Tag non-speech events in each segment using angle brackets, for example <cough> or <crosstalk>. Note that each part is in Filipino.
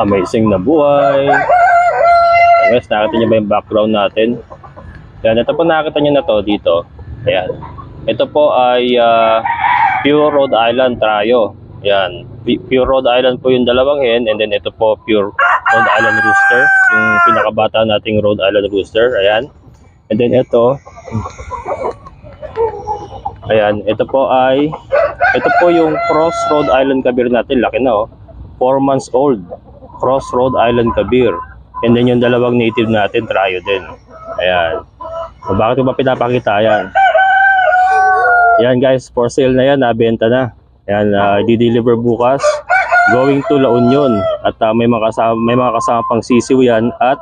amazing na buhay. Guys, nakita niyo ba yung background natin? Yan, ito po nakita niyo na to dito. Ayan. Ito po ay ah, Pure Rhode Island Trio. Yan. Pu- Pure Rhode Island po yung dalawang hen and then ito po Pure Rhode Island Rooster. Yung pinakabata nating Rhode Island Rooster. Ayan. And then ito. Ayan. Ito po ay ito po yung Cross Rhode Island Kabir natin. Laki na oh. 4 months old. Cross Rhode Island Kabir. And then yung dalawang native natin, Trio din. Ayan. So, bakit ko ba pinapakita? Ayan. Yan guys, for sale na yan, nabenta na. Yan, uh, di-deliver bukas. Going to La Union. At uh, may, mga kasama, may mga kasama pang sisiw yan. At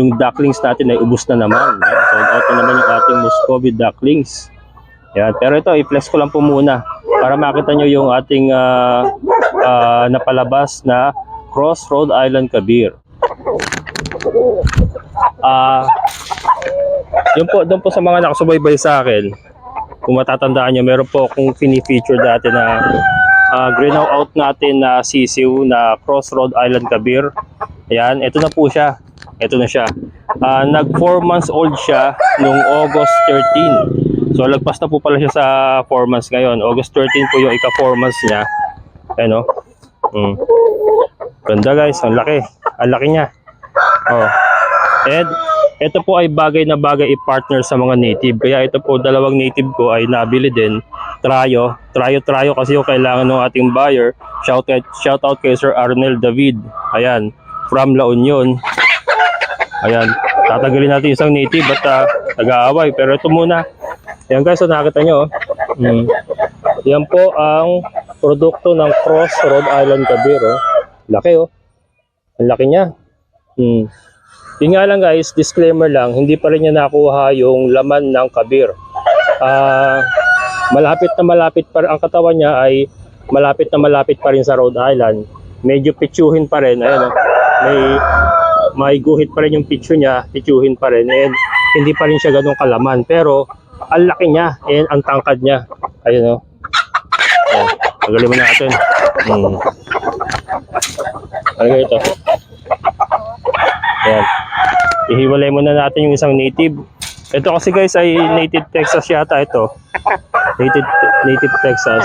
yung ducklings natin ay ubus na naman. Yan, sold out na naman yung ating Muscovy ducklings. Yan, pero ito, i-flex ko lang po muna. Para makita nyo yung ating uh, uh, napalabas na Cross Rhode Island Kabir. Ah, yun po, doon po sa mga nakasubaybay sa akin, kung matatandaan nyo, meron po akong fini-feature dati na uh, green out natin na sisiw na Cross Rhode Island Kabir. Ayan, ito na po siya. Ito na siya. Ah, nag 4 months old siya nung August 13. So lagpas na po pala siya sa 4 months ngayon. August 13 po yung ika 4 months niya. Ayan o. Mm. Ganda guys, ang laki. Ang laki niya. Oh. And ito po ay bagay na bagay i-partner sa mga native. Kaya ito po dalawang native ko ay nabili din. Trio, trio kasi yung kailangan ng ating buyer. Shout out, shout out kay Sir Arnel David. Ayan. From La Union. Ayan. Tatagalin natin isang native at uh, nag-aaway. Pero ito muna. Ayan guys, so nakita nyo. oh. Mm. Yan po ang produkto ng Cross Rhode Island Kabir. Oh. Laki oh. Ang laki niya. Hmm. Yun nga lang guys, disclaimer lang, hindi pa rin niya nakuha yung laman ng kabir. Ah, malapit na malapit pa ang katawan niya ay malapit na malapit pa rin sa Rhode Island. Medyo pitsuhin pa rin, ayun, oh. may may guhit pa rin yung pitsu niya, pitsuhin pa rin, and hindi pa rin siya ganun kalaman. Pero, ang laki niya, and ang tangkad niya. Ayun o. Ayan, tagalin mo natin. Hmm. Ano ito? Ayan. Ihiwalay muna natin yung isang native. Ito kasi guys ay native Texas yata ito. Native native Texas.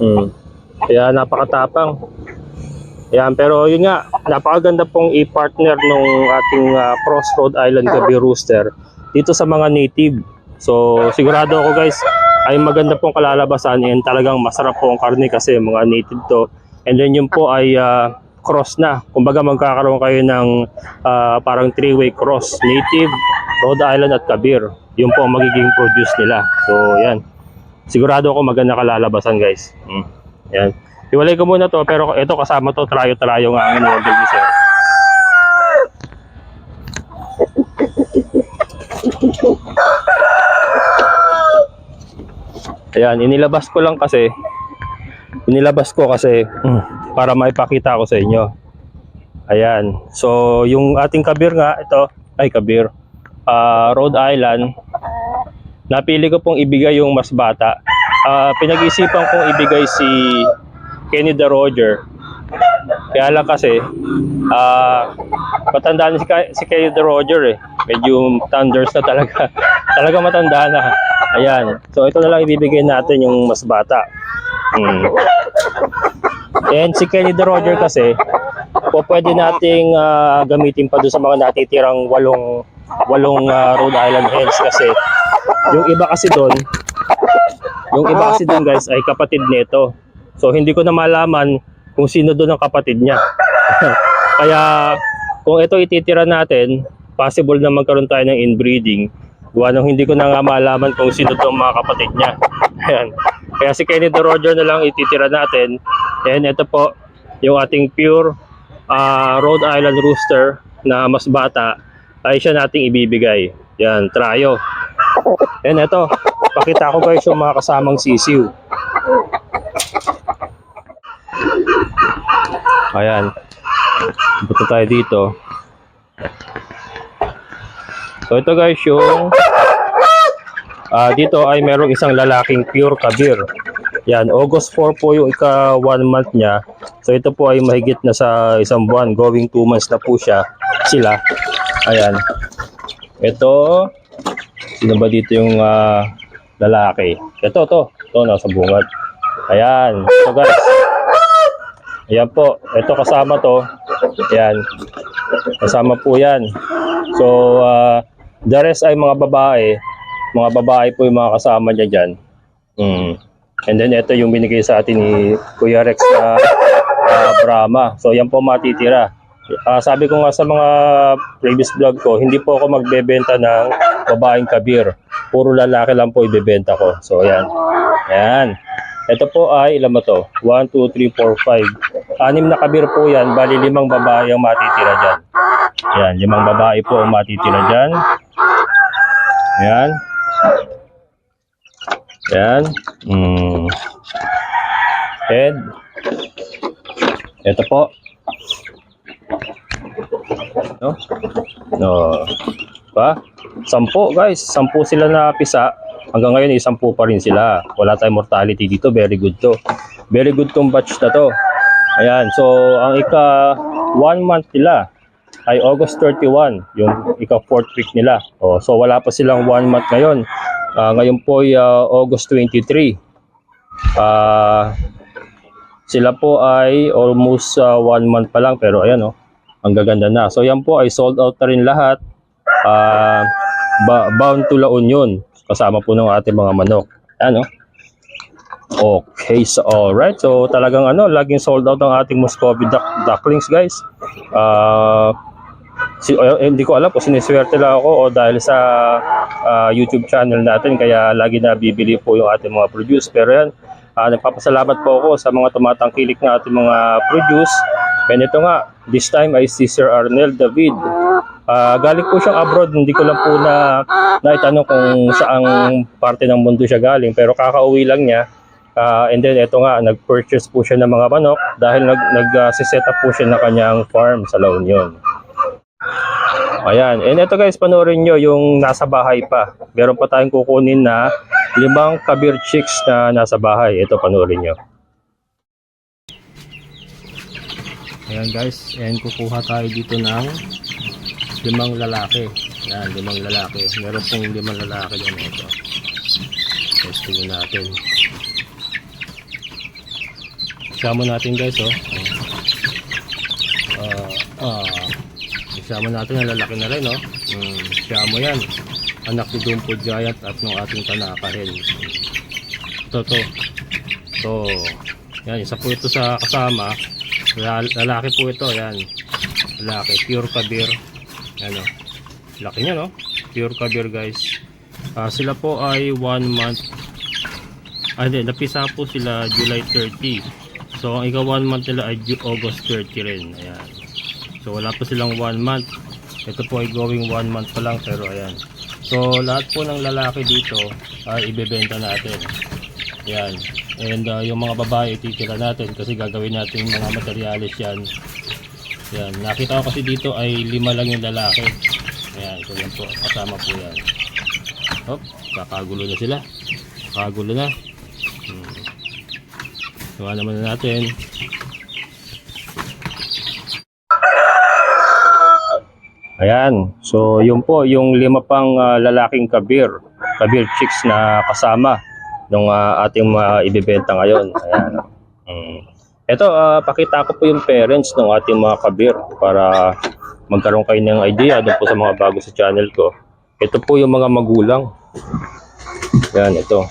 Mm. Kaya napakatapang. Ayan, pero yun nga, napakaganda pong i-partner nung ating ah, Cross Rhode Island Gabi Rooster dito sa mga native. So, sigurado ako guys, ay maganda pong kalalabasan and talagang masarap po ang karne kasi mga native to. And then yun po ay ah, cross na. Kumbaga magkakaroon kayo ng ah, parang three-way cross. Native, Rhode Island at Kabir. Yun po ang magiging produce nila. So, yan. Sigurado ako maganda kalalabasan guys. Mm. Yan. Iwalay ko muna to pero ito kasama to trayo-trayo nga ang in-order. Ayan, inilabas ko lang kasi inilabas ko kasi mm, para maipakita ko sa inyo. Ayan. So, yung ating kabir nga, ito, ay kabir, ah, Rhode Island, napili ko pong ibigay yung mas bata. Ah, pinag-isipan kong ibigay si Kenny the Roger. Kaya lang kasi, ah, matanda na si, si Kenny the Roger eh. Medyo thunders na talaga. <laughs> talaga matanda na. Ayan. So, ito na lang ibibigay natin yung mas bata. Hmm. And si Kenny the Roger kasi, po pwede nating ah, gamitin pa doon sa mga natitirang walong walong ah, Rhode Island hens kasi yung iba kasi doon yung iba kasi doon guys ay kapatid nito. So hindi ko na malaman kung sino doon ang kapatid niya. <laughs> Kaya kung ito ititira natin, possible na magkaroon tayo ng inbreeding. Gawa nung hindi ko na nga malaman kung sino doon mga kapatid niya. <laughs> Ayan. Kaya si Kenny the Roger na lang ititira natin. And ito po yung ating pure ah, Rhode Island Rooster na mas bata ay siya nating ibibigay. Yan, trayo. And ito, pakita ko guys yung mga kasamang sisiw. Ayan. Punta tayo dito. So ito guys yung ah dito ay merong isang lalaking pure kabir. Yan, August 4 po yung ika one month niya. So ito po ay mahigit na sa isang buwan, going 2 months na po siya, sila. Ayan. Ito, sino ba dito yung ah, lalaki? Ito, to. Ito, nasa bungad. Ayan. So guys, ayan po. Ito kasama to. Ayan. Kasama po yan. So, ah, the rest ay mga babae. Mga babae po yung mga kasama niya dyan. Mm. And then ito yung binigay sa atin ni Kuya Rex na ah, Brahma. So yan po matitira. Ah, sabi ko nga sa mga previous vlog ko, hindi po ako magbebenta ng babaeng kabir. Puro lalaki lang po ibebenta ko. So ayan. Ayan. Ito po ay, ilan ba to? 1, 2, 3, 4, 5. Anim na kabir po yan, bali limang babae ang matitira dyan. Ayan, limang babae po ang matitira dyan. Ayan. Ayan. Mm. Head. Ito po. No? No. Pa? Sampo guys. Sampu sila na pisa. Hanggang ngayon ay sampu pa rin sila. Wala tayong mortality dito. Very good to. Very good tong batch na to. Ayan. So, ang ika one month nila ay August 31. Yung ika fourth week nila. Oh, so, wala pa silang one month ngayon. Ah, ngayon po ay ah, August 23. Ah, sila po ay almost ah, one month pa lang pero ayan oh, ang gaganda na. So yan po ay sold out na rin lahat. Ah, ba- bound to La Union kasama po ng ating mga manok. Ano? Okay, so alright. So talagang ano, laging sold out ang ating Muscovy duck, ducklings, guys. Ah, si, eh, hindi ko alam kung siniswerte lang ako o dahil sa ah, YouTube channel natin kaya lagi na bibili po yung ating mga produce. Pero yan, ah, nagpapasalamat po ako sa mga tumatangkilik na ating mga produce. And ito nga, this time ay si Sir Arnel David. Ah, galing po siyang abroad, hindi ko lang po na naitanong kung saang parte ng mundo siya galing. Pero kakauwi lang niya. Ah, and then ito nga, nag-purchase po siya ng mga manok dahil nag, nag set up po siya ng kanyang farm sa La Union. Ayan. And ito guys, panoorin nyo yung nasa bahay pa. Meron pa tayong kukunin na limang kabir chicks na nasa bahay. Ito, panoorin nyo. Ayan guys, and kukuha tayo dito ng limang lalaki. Ayan, limang lalaki. Meron pong limang lalaki dyan. Ito. Testingin natin. Isama natin guys, oh. Ah, ah, Isama natin ang lalaki na rin, no? Mm, isama yan. Anak ni Dumpo Giant at ng ating Tanaka Hen. Ito, to. To. Yan, isa po ito sa kasama. Lal- Lalaki po ito, yan. Lalaki, pure kabir. Yan, o. Laki niya, no? Pure kabir, guys. Ah, sila po ay one month. Ah, hindi. Napisa po sila July 30. So, ang ikaw one month nila ay August 30 rin. Ayan. So wala pa silang one month. Ito po ay going one month pa lang pero ayan. So lahat po ng lalaki dito ay ibebenta natin. Ayan. And uh, yung mga babae titira natin kasi gagawin natin mga materialis yan. Ayan. Nakita ko kasi dito ay lima lang yung lalaki. Ayan. So yan po. Kasama po yan. Hop. Kakagulo na sila. Kakagulo na. Gawa naman na natin. Ayan. So, yun po, yung lima pang ah, lalaking kabir, kabir chicks na kasama ng ating mga ibibenta ngayon. Ayan. Mm. Ito, ah, pakita ko po yung parents ng ating mga kabir para magkaroon kayo ng idea doon po sa mga bago sa channel ko. Ito po yung mga magulang. Ayan, ito.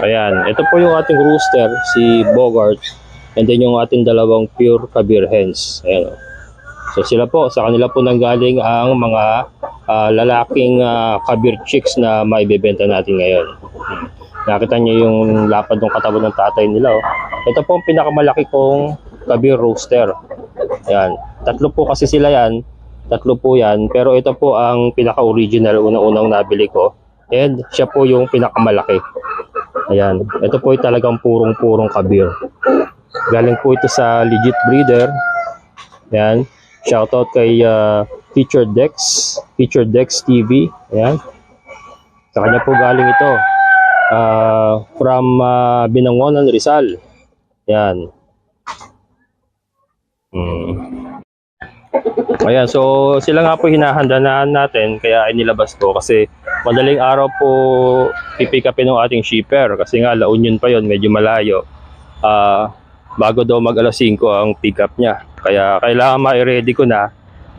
Ayan, ito po yung ating rooster, si Bogart. And then yung ating dalawang pure kabir hens. Ayan. So sila po, sa kanila po nanggaling ang mga ah, lalaking ah, kabir chicks na maibebenta natin ngayon. Nakita niyo yung lapad ng katawan ng tatay nila. Oh. Ito po ang pinakamalaki kong kabir rooster. Ayan. Tatlo po kasi sila yan. Tatlo po yan. Pero ito po ang pinaka-original, unang-unang nabili ko. And siya po yung pinakamalaki. Ayan. Ito po ay talagang purong-purong kabir. Galing po ito sa legit breeder. Yan. Shoutout kay uh, Feature Dex, Feature Dex TV. Yan. Sa kanya po galing ito. Ah, from ah, Binangonan, Rizal. Yan. Hmm. Ayan, so sila nga po hinahandaan natin kaya inilabas ko kasi madaling araw po pipick upin ng ating shipper kasi nga La Union pa yon medyo malayo. Ah, bago daw mag alas 5 ang pick up niya. Kaya kailangan ma-ready ko na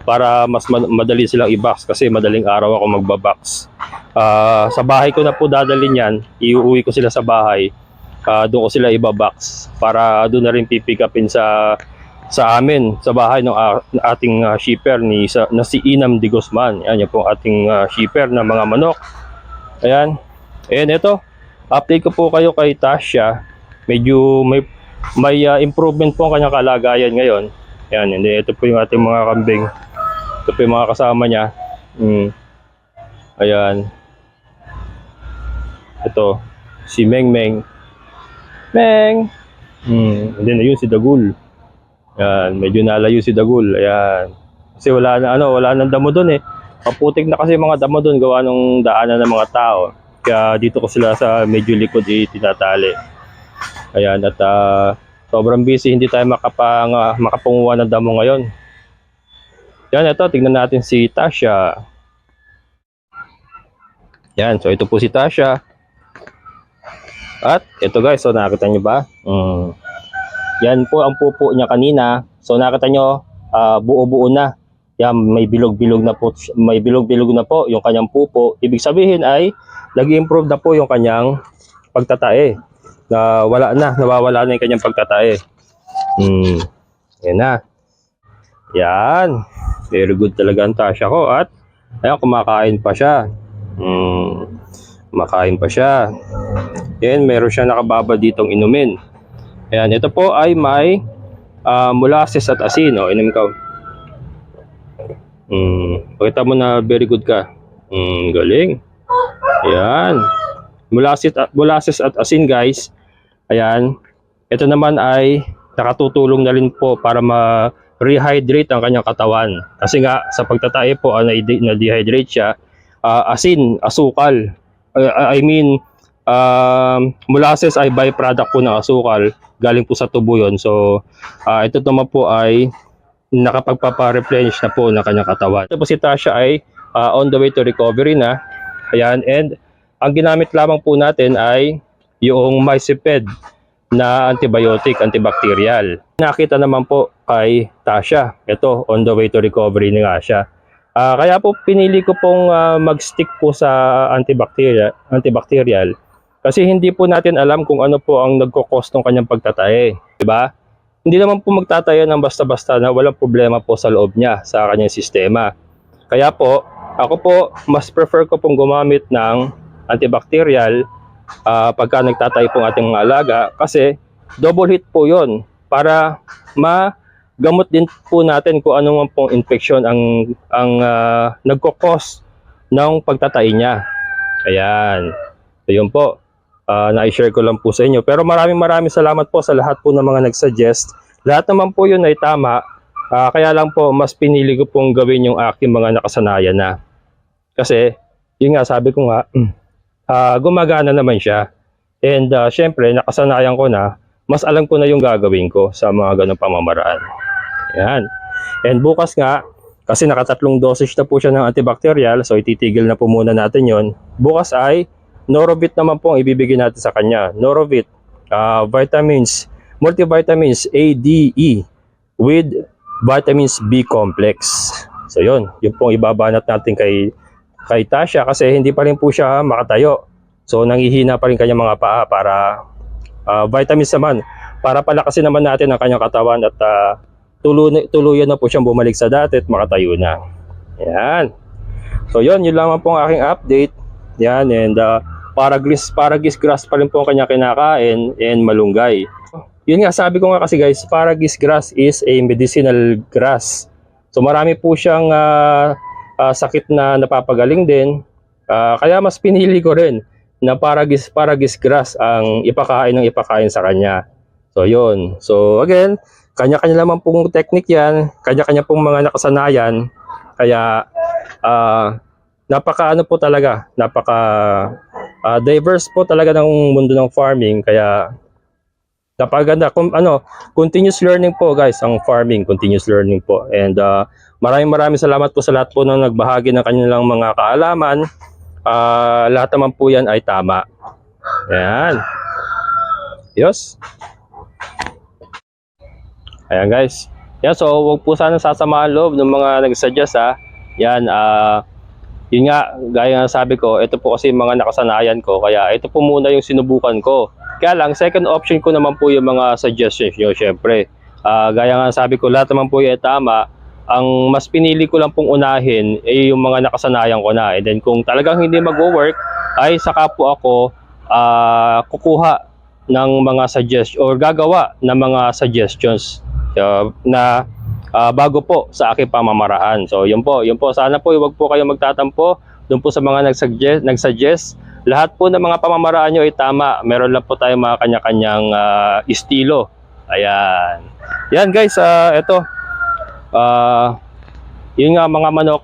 para mas ma- madali silang i-box kasi madaling araw ako magba-box. Ah, sa bahay ko na po dadalhin yan, iuwi ko sila sa bahay. Ah, doon ko sila iba-box para doon na rin pipick upin sa sa amin sa bahay ng ng ating ah, shipper ni sa, na si Inam de Guzman. Yan yung pong ating ah, shipper ng mga manok. Ayan. Ayan ito. Update ko po kayo kay Tasha. Medyo may may ah, improvement po ang kanyang kalagayan ngayon. Ayan, hindi ito po yung ating mga kambing. Ito po yung mga kasama niya. Mm. Ayan. Ito si Meng Meng. Meng. Hmm, and then ayun si Dagul. Yan, medyo nalayo si Dagul. Ayan. Kasi wala na ano, wala nang damo doon eh. Maputik na kasi mga damo doon gawa nung daanan ng mga tao. Kaya dito ko sila sa medyo likod eh, tinatali. Ayan, at ah, sobrang busy, hindi tayo makapang, ah, makapunguha ng damo ngayon. Yan, ito, tignan natin si Tasha. Yan, so ito po si Tasha. At ito guys, so nakita nyo ba? Mm. Yan po ang pupo niya kanina. So nakita nyo, ah, buo-buo na. Yan, may bilog-bilog na po, may bilog-bilog na po yung kanyang pupo. Ibig sabihin ay nag-improve na po yung kanyang pagtatae. Na wala na, nawawala na yung kanyang pagtatae. Hmm. Yan na. Yan. Very good talaga ang tasya ko at ayan, kumakain pa siya. Hmm. Kumakain pa siya. Yan, meron siya nakababa ditong inumin. Ayan, ito po ay may ah, molasses at asin. O, inom ka. Mm, pakita mo na very good ka. Mm, galing. Ayan. Molasses at, molasses at asin guys. Ayan. Ito naman ay nakatutulong na rin po para ma-rehydrate ang kanyang katawan. Kasi nga sa pagtatae po ah, na- na-dehydrate siya, ah, asin, asukal. Ah, I mean, um, molasses ay byproduct po ng asukal. Galing po sa tubo yon. So, ah, ito naman po ay nakapagpapa-replenish na po ng kanyang katawan. Ito po si Tasha ay ah, on the way to recovery na. Ayan, and ang ginamit lamang po natin ay yung Myciped na antibiotic, antibacterial. Nakita naman po kay Tasha. Ito, on the way to recovery na nga siya. Ah, kaya po pinili ko pong ah, mag-stick po sa antibacterial, antibacterial kasi hindi po natin alam kung ano po ang nagkukos ng kanyang pagtatae. Di ba? Hindi naman po magtatayo ng basta-basta na walang problema po sa loob niya, sa kanyang sistema. Kaya po, ako po, mas prefer ko pong gumamit ng antibacterial ah, pagka nagtatayo po ang ating mga alaga kasi double hit po yon para magamot din po natin kung ano man pong infection ang, ang ah, nagkukos ng pagtatay niya. Ayan. So yun po. Ah, na-share ko lang po sa inyo. Pero maraming maraming salamat po sa lahat po ng mga nag-suggest. Lahat naman po yun ay tama. Ah, kaya lang po, mas pinili ko pong gawin yung aking mga nakasanayan na. Kasi, yun nga, sabi ko nga, ah, gumagana naman siya. And ah, syempre, nakasanayan ko na, mas alam ko na yung gagawin ko sa mga ganong pamamaraan. Yan. And bukas nga, kasi nakatatlong dosage na po siya ng antibacterial, so ititigil na po muna natin yon. Bukas ay Norovit naman po ang ibibigay natin sa kanya. Norovit, ah, vitamins, multivitamins A, D, E with vitamins B complex. So yun, yun pong ibabanat natin kay kay Tasha kasi hindi pa rin po siya makatayo. So nangihina pa rin kanyang mga paa para ah, vitamins naman para palakasin naman natin ang kanyang katawan at ah, tuloy, tuluyan na po siyang bumalik sa dati at makatayo na. Yan. So yun, yun lamang po ang aking update. Yan, and uh, paragis, paragis grass pa rin po ang kanya kinakain and malunggay. Yun nga, sabi ko nga kasi guys, paragis grass is a medicinal grass. So marami po siyang ah, ah, sakit na napapagaling din. Ah, kaya mas pinili ko rin na paragis, paragis grass ang ipakain ng ipakain sa kanya. So yun. So again, kanya-kanya naman pong technique yan, kanya-kanya pong mga nakasanayan. Kaya ah, napaka ano po talaga, napaka ah, diverse po talaga ng mundo ng farming kaya napaganda kung ano continuous learning po guys ang farming continuous learning po. And ah, maraming maraming salamat po sa lahat po na nagbahagi ng kanilang mga kaalaman. Ah, lahat naman po yan ay tama. Yan yes. Ayan guys. Yan so wag po sana sasama ang loob ng mga nagsuggest ha. Yan ah yun nga, gaya ng sabi ko, ito po kasi mga nakasanayan ko, kaya ito po muna yung sinubukan ko. Kaya lang, second option ko naman po yung mga suggestions nyo, syempre. Ah, gaya nga ng sabi ko, lahat naman po yung tama. Ang mas pinili ko lang pong unahin ay yung mga nakasanayan ko na. And then kung talagang hindi mag-work, ay saka po ako ah, kukuha ng mga suggest or gagawa ng mga suggestions ah, na ah, bago po sa aking pamamaraan. So, yun po, yun po. Sana po, huwag po kayo magtatampo doon po sa mga nagsuggest, nagsuggest. Lahat po ng mga pamamaraan nyo ay tama. Meron lang po tayo mga kanya-kanyang ah, estilo. Ayan. Yan guys, ah, ito. Ah, yun nga mga manok.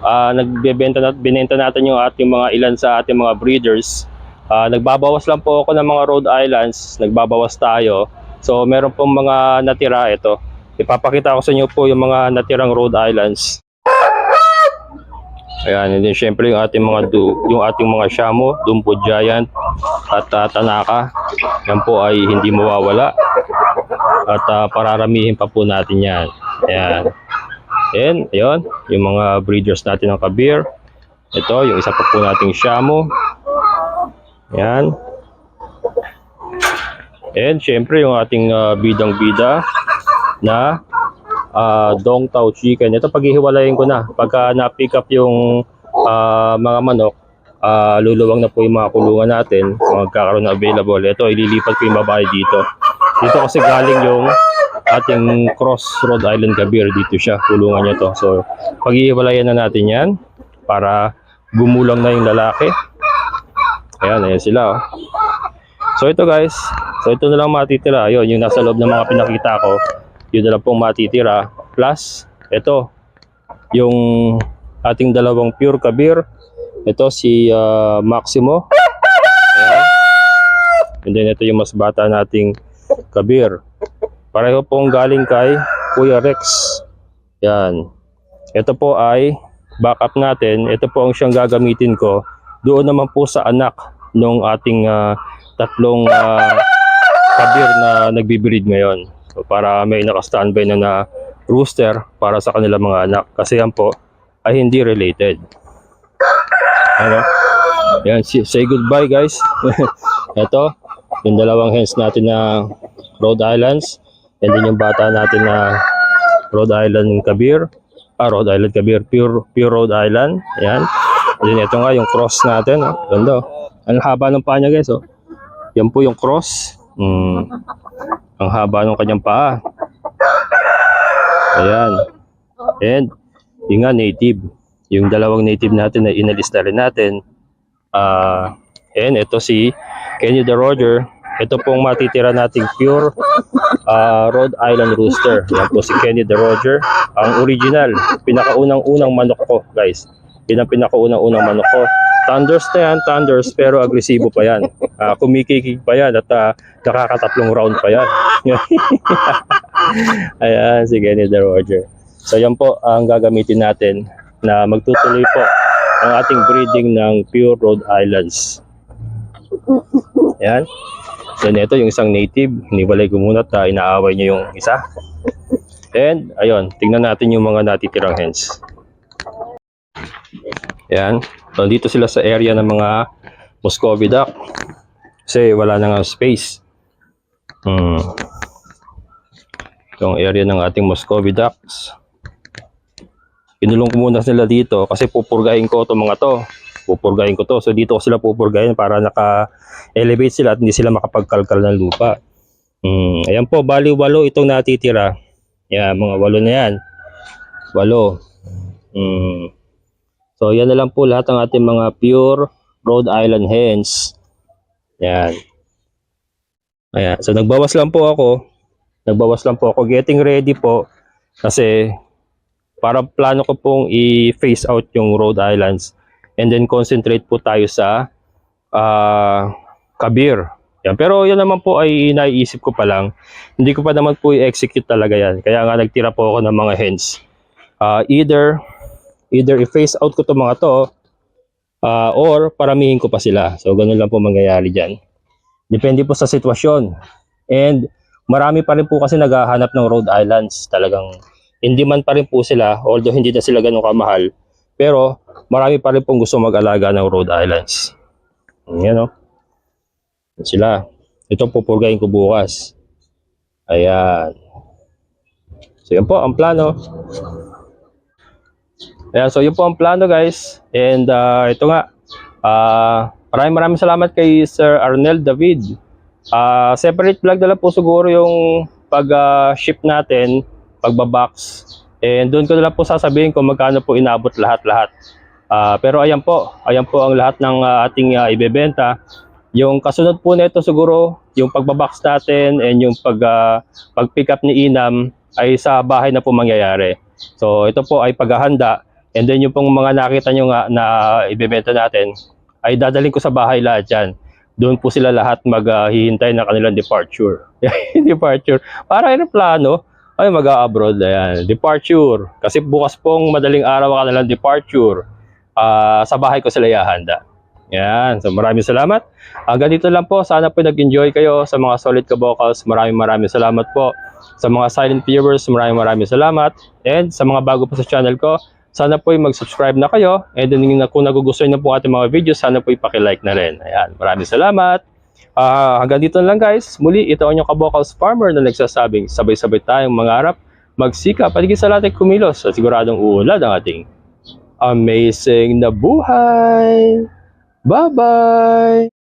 ah, nagbebenta na, binenta natin yung ating mga ilan sa ating mga breeders. Ah, nagbabawas lang po ako ng mga Rhode Islands. Nagbabawas tayo. So, meron pong mga natira ito. Ipapakita ko sa inyo po yung mga natirang Rhode Islands. Ayan, and then syempre yung ating mga du, yung ating mga Shamo, Dumbo Giant at ah, Tanaka. Yan po ay hindi mawawala. At ah, pararamihin pa po natin yan. Ayan. And, ayun, yung mga breeders natin ng Kabir. Ito, yung isa pa po nating Shamo. Ayan. And syempre yung ating ah, bidang-bida na ah, Dong Tao Chicken. Ito paghihiwalayin ko na. Pagka na-pick up yung ah, mga manok, ah, luluwang na po yung mga kulungan natin. Magkakaroon na available. Ito, ililipat ko yung babae dito. Dito kasi galing yung ating Cross Rhode Island Gabir. Dito siya, kulungan niya to. So, paghihiwalayan na natin yan para gumulang na yung lalaki. Ayan, ayan sila. Oh. So ito guys, so ito na lang matitira. Ayun, yung nasa loob ng mga pinakita ko, yun na lang matitira. Plus, ito, yung ating dalawang pure kabir. Ito si ah, Maximo. Ayan. And then ito yung mas bata nating kabir. Pareho pong galing kay Kuya Rex. Yan. Ito po ay backup natin. Ito po ang siyang gagamitin ko. Doon naman po sa anak nung ating ah, tatlong ah, kabir na nagbi-breed ngayon. So para may naka-standby na na rooster para sa kanilang mga anak. Kasi yan po ay hindi related. Ano? Yan, say goodbye guys. <laughs> Ito, yung dalawang hens natin na Rhode Islands. And then yung bata natin na Rhode Island Kabir. Ah, Rhode Island Kabir. Pure, pure Rhode Island. Yan. And then ito nga yung cross natin. Oh. Ganda. oh. Ang haba ng paa niya guys. Oh. Yan po yung cross. Mm. Ang haba ng kanyang paa. Ayan. And yung nga native. Yung dalawang native natin na inalis na rin natin. Ah, and ito si Kenny the Roger. Ito pong matitira nating pure ah, Rhode Island Rooster. Yan po si Kenny the Roger. Ang original, pinakaunang-unang manok ko, guys. Yan ang pinakaunang-unang manok ko. Thunders na yan, Thunders, pero agresibo pa yan. Ah, kumikikig pa yan at ah, nakakatatlong round pa yan. <laughs> Ayan, si Kenny the Roger. So yan po ang gagamitin natin na magtutuloy po ang ating breeding ng pure Rhode Islands. Yan. So ito yung isang native, hiniwalay ko muna at ah, inaaway niya yung isa. And ayun, tingnan natin yung mga natitirang hens. Yan. So dito sila sa area ng mga Muscovy duck. Kasi wala na nga space. Hmm. Itong area ng ating Muscovy ducks. Pinulong ko muna sila dito kasi pupurgahin ko itong mga to. Pupurgahin ko to. So dito ko sila pupurgahin para naka-elevate sila at hindi sila makapagkalkal ng lupa. Hmm. Ayan po, bali walo itong natitira. Yan, mga walo na yan. Walo. Hmm. So yan na lang po lahat ng ating mga pure Rhode Island hens. Yan. Ayan. So nagbawas lang po ako. Nagbawas lang po ako. Getting ready po. Kasi para plano ko pong i-phase out yung Rhode Islands. and then concentrate po tayo sa ah, kabir. Yan. Pero yan naman po ay naiisip ko pa lang. Hindi ko pa naman po i-execute talaga yan. Kaya nga nagtira po ako ng mga hens. Ah, either either i-phase out ko to mga to ah, or paramihin ko pa sila. So ganun lang po mangyayari diyan. Depende po sa sitwasyon. And marami pa rin po kasi naghahanap ng Rhode Islands. Talagang hindi man pa rin po sila, although hindi na sila ganun kamahal, pero marami pa rin pong gusto mag-alaga ng Rhode Islands. Yan o. Sila. Ito pupurgayin ko bukas. Ayan. So yan po ang plano. Ayan, so yun po ang plano guys. And ah, ito nga. ah maraming maraming salamat kay Sir Arnel David. Ah, separate vlog na po siguro yung pag-ship natin, pagbabox. And doon ko na po sasabihin kung magkano po inabot lahat-lahat. Ah, pero ayan po, ayan po ang lahat ng ah, ating ah, ibebenta. Yung kasunod po nito siguro, yung pagbabox natin and yung pag ah, pag-pick up ni Inam ay sa bahay na po mangyayari. So ito po ay paghahanda and then yung pong mga nakita nyo nga na ibebenta natin ay dadaling ko sa bahay lahat yan. Doon po sila lahat maghihintay ng kanilang departure. <laughs> departure. Para aeroplano, ay mag-abroad. Ayan. Departure. Kasi bukas pong madaling araw ang kanilang departure. Ah, sa bahay ko sila ihahanda. Yan. So maraming salamat. Hanggang dito lang po. Sana po nag-enjoy kayo sa mga solid ka vocals. Maraming maraming salamat po. Sa mga silent viewers, maraming maraming salamat. And sa mga bago po sa channel ko, sana po mag-subscribe na kayo. And then kung nagugustuhan na po ating mga videos, sana po ipakilike na rin. Ayan. Maraming salamat. Ah, hanggang dito lang guys. Muli, ito ang inyong kabocals farmer na nagsasabing sabay-sabay tayong mangarap, magsika, paligid sa lahat ay kumilos at siguradong uunlad ang ating amazing na buhay. Bye-bye!